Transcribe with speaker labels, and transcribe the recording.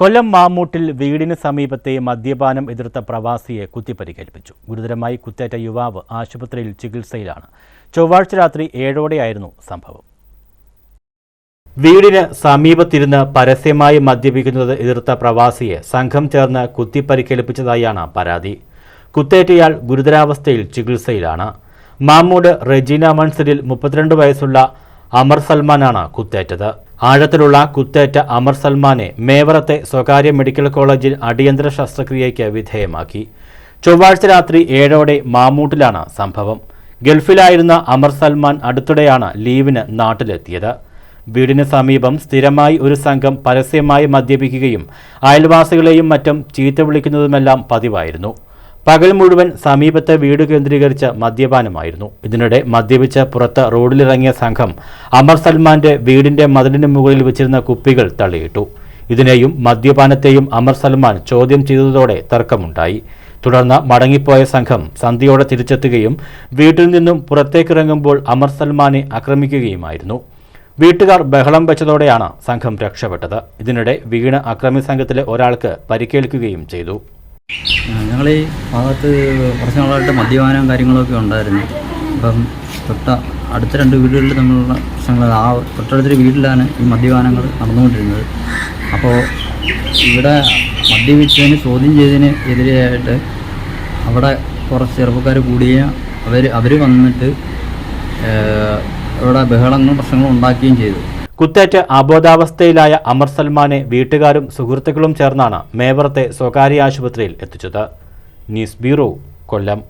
Speaker 1: കൊല്ലം മാമൂട്ടിൽ വീടിന് സമീപത്തെ മദ്യപാനം എതിർത്ത പ്രവാസിയെ കുത്തിപ്പരിക്കേൽപ്പിച്ചു. ഗുരുതരമായി കുത്തേറ്റ യുവാവ് ആശുപത്രിയിൽ ചികിത്സയിലാണ്. ചൊവ്വാഴ്ച രാത്രി ഏഴോടെയായിരുന്നു സംഭവം. വീടിന് സമീപത്തിരുന്ന് പരസ്യമായി മദ്യപിക്കുന്നത് എതിർത്ത പ്രവാസിയെ സംഘം ചേർന്ന് കുത്തിപ്പരിക്കേൽപ്പിച്ചതായാണ് പരാതി. കുത്തേറ്റയാൾ ഗുരുതരാവസ്ഥയിൽ ചികിത്സയിലാണ്. മാമൂട് റെജീന മൺസരിൽ മുപ്പത്തിരണ്ട് വയസ്സുള്ള അമർ സൽമാനാണ് കുത്തേറ്റത് ആഴത്തിലുള്ള കുത്തേറ്റ അമർ സൽമാനെ മേവറത്തെ സ്വകാര്യ മെഡിക്കൽ കോളേജിൽ അടിയന്തര ശസ്ത്രക്രിയയ്ക്ക് വിധേയമാക്കി. ചൊവ്വാഴ്ച രാത്രി ഏഴോടെ മാമൂട്ടിലാണ് സംഭവം. ഗൾഫിലായിരുന്ന അമർ സൽമാൻ അടുത്തിടെയാണ് ലീവിന് നാട്ടിലെത്തിയത്. വീടിന് സമീപം സ്ഥിരമായി ഒരു സംഘം പരസ്യമായി മദ്യപിക്കുകയും അയൽവാസികളെയും മറ്റും ചീത്ത വിളിക്കുന്നതുമെല്ലാം പതിവായിരുന്നു. പകൽ മുഴുവൻ സമീപത്തെ വീട് കേന്ദ്രീകരിച്ച മദ്യപാനമായിരുന്നു. ഇതിനിടെ മദ്യപിച്ച് പുറത്ത് റോഡിലിറങ്ങിയ സംഘം അമർ സൽമാന്റെ വീടിന്റെ മതിലിന് മുകളിൽ വെച്ചിരുന്ന കുപ്പികൾ തള്ളിയിട്ടു. ഇതിനെയും മദ്യപാനത്തെയും അമർ സൽമാൻ ചോദ്യം ചെയ്തതോടെ തർക്കമുണ്ടായി. തുടർന്ന് മടങ്ങിപ്പോയ സംഘം സന്ധ്യയോടെ തിരിച്ചെത്തുകയും വീട്ടിൽ നിന്നും പുറത്തേക്കിറങ്ങുമ്പോൾ അമർ സൽമാനെ ആക്രമിക്കുകയുമായിരുന്നു. വീട്ടുകാർ ബഹളം വെച്ചതോടെയാണ് സംഘം രക്ഷപ്പെട്ടത്. ഇതിനിടെ വീണ് അക്രമി സംഘത്തിലെ ഒരാൾക്ക് പരിക്കേൽക്കുകയും ചെയ്തു.
Speaker 2: ഞങ്ങൾ ഈ ഭാഗത്ത് കുറച്ച് നാളായിട്ട് മദ്യപാനം കാര്യങ്ങളൊക്കെ ഉണ്ടായിരുന്നു. അപ്പം തൊട്ട അടുത്ത രണ്ട് വീടുകളിൽ തമ്മിലുള്ള പ്രശ്നങ്ങൾ ആ തൊട്ടടുത്തൊരു വീട്ടിലാണ് ഈ മദ്യപാനങ്ങൾ നടന്നുകൊണ്ടിരുന്നത്. അപ്പോൾ ഇവിടെ മദ്യപിച്ചതിന് ചോദ്യം ചെയ്തതിന് എതിരെയായിട്ട് അവിടെ കുറച്ച് ചെറുപ്പക്കാർ കൂടിയ അവർ അവർ വന്നിട്ട് ഇവിടെ ബഹളങ്ങളും പ്രശ്നങ്ങളും ഉണ്ടാക്കുകയും ചെയ്തു.
Speaker 1: കുത്തേറ്റ് അബോധാവസ്ഥയിലായ അമർ സൽമാനെ വീട്ടുകാരും സുഹൃത്തുക്കളും ചേർന്നാണ് മേവറത്തെ സ്വകാര്യ ആശുപത്രിയിൽ എത്തിച്ചത്. News bureau Kollam.